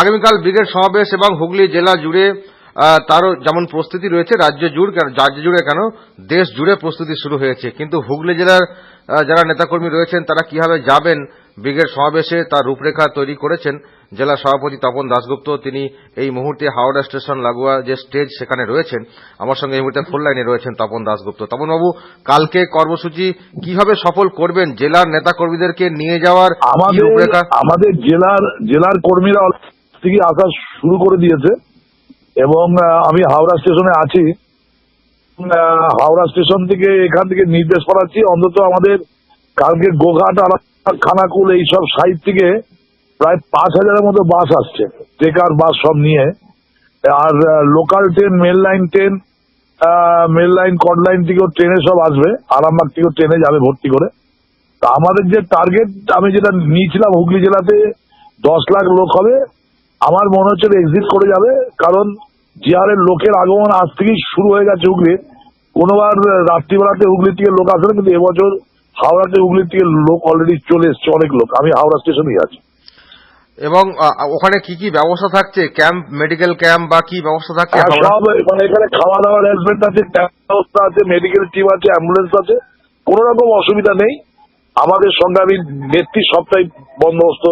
আগামীকাল ব্রিগেড সমাবেশ এবং হুগলি জেলা জুড়ে তারও যেমন প্রস্তুতি রয়েছে, রাজ্য জুড়ে রাজ্য জুড়ে কেন, দেশ জুড়ে প্রস্তুতি শুরু হয়েছে। কিন্তু হুগলি জেলার যারা নেতাকর্মী রয়েছেন, তারা কীভাবে যাবেন ব্রিগেড সমাবেশে, তার রূপরেখা তৈরি করেছেন জেলা সভাপতি তপন দাশগুপ্ত তিনি এই মুহূর্তে হাওড়া স্টেশন লাগোয়া যে স্টেজ সেখানে রয়েছেন আমার সঙ্গে এই মুহূর্তে ফোন লাইনে রয়েছেন তপন দাশগুপ্ত। তপনবাবু কালকে কর্মসূচি কীভাবে সফল করবেন? জেলার নেতাকর্মীদেরকে নিয়ে যাওয়ার আমাদের জেলার জেলার কর্মীরা থেকে আসা শুরু করে দিয়েছে। এবং আমি হাওড়া স্টেশনে আছি। হাওড়া স্টেশন থেকে এখান থেকে নির্দেশ পাঠাচ্ছি অন্তত আমাদের কালকে গোঘাট আর খানাকুল এইসব সাইড থেকে প্রায় পাঁচ হাজারের মতো বাস আসছে। ট্রেকার বাস সব নিয়ে। আর local train mail line train mail line কট লাইন থেকেও ট্রেনে সব আসবে। আরামবাগ থেকেও ট্রেনে যাবে ভর্তি করে। তা আমাদের যে টার্গেট আমি যেটা নিয়েছিলাম হুগলি জেলাতে, দশ লাখ লোক হবে। আমার মনে হচ্ছে এক্সিট করে যাবে। কারণ জিআরের লোকের আগমন আজ থেকেই শুরু হয়ে গেছে হুগলি কোনোবার রাত্রিবেলাতে হুগলি থেকে লোক আসবে কিন্তু এবছর হাওড়াতে হুগলি থেকে লোক অলরেডি চলে এসছে, অনেক লোক। আমি হাওড়া স্টেশনেই আছি। এবং ওখানে কি কি ব্যবস্থা থাকছে? ক্যাম্প মেডিকেল ক্যাম্প বা কি ব্যবস্থা থাকছে? সব মানে এখানে খাওয়া দাওয়ার অ্যারেঞ্জমেন্ট আছে ব্যবস্থা আছে মেডিকেল টিম আছে অ্যাম্বুলেন্স আছে। কোনো রকম অসুবিধা নেই। আমাদের সঙ্গে আমি নেত্রী সবটাই বন্দোবস্ত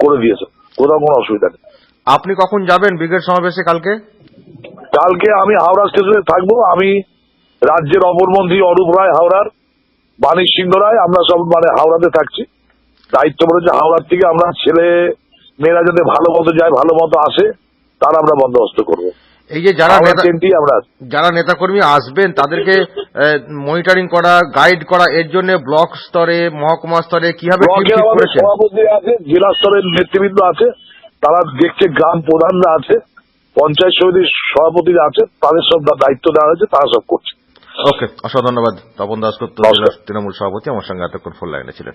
করে দিয়েছে। কোথাও কোনো অসুবিধা নেই। আপনি কখন যাবেন ব্রিগেড সমাবেশে কালকে? কালকে আমি হাওড়া স্টেশনে থাকব। আমি রাজ্যের অপরমন্ত্রী অরূপ রায় হাওড়ার বাণী সিংহ রায় আমরা সব মানে হাওড়াতে থাকছি। দায়িত্ব পড়েছে হাওড়ার থেকে আমরা ছেলে মেয়েরা যাতে ভালো মতো যায় ভালো মতো আসে তার আমরা বন্দোবস্ত করব। এই যে যারা আমরা যারা নেতাকর্মী আসবেন তাদেরকে মনিটরিং করা গাইড করা এর জন্য ব্লক স্তরে মহকুমা স্তরে কীভাবে সভাপতি আছে জেলা স্তরের নেতৃবৃন্দ আছে তারা দেখছে গ্রাম প্রধানরা আছে পঞ্চায়েত সমিতির সভাপতিরা আছে তাদের সব দায়িত্ব দেওয়া হয়েছে তারা সব করছে। ওকে অসংখ্য ধন্যবাদ। তপন দাসগুপ্ত তৃণমূল সভাপতি আমার সঙ্গে এতক্ষণ ফোন লাইনে ছিলেন।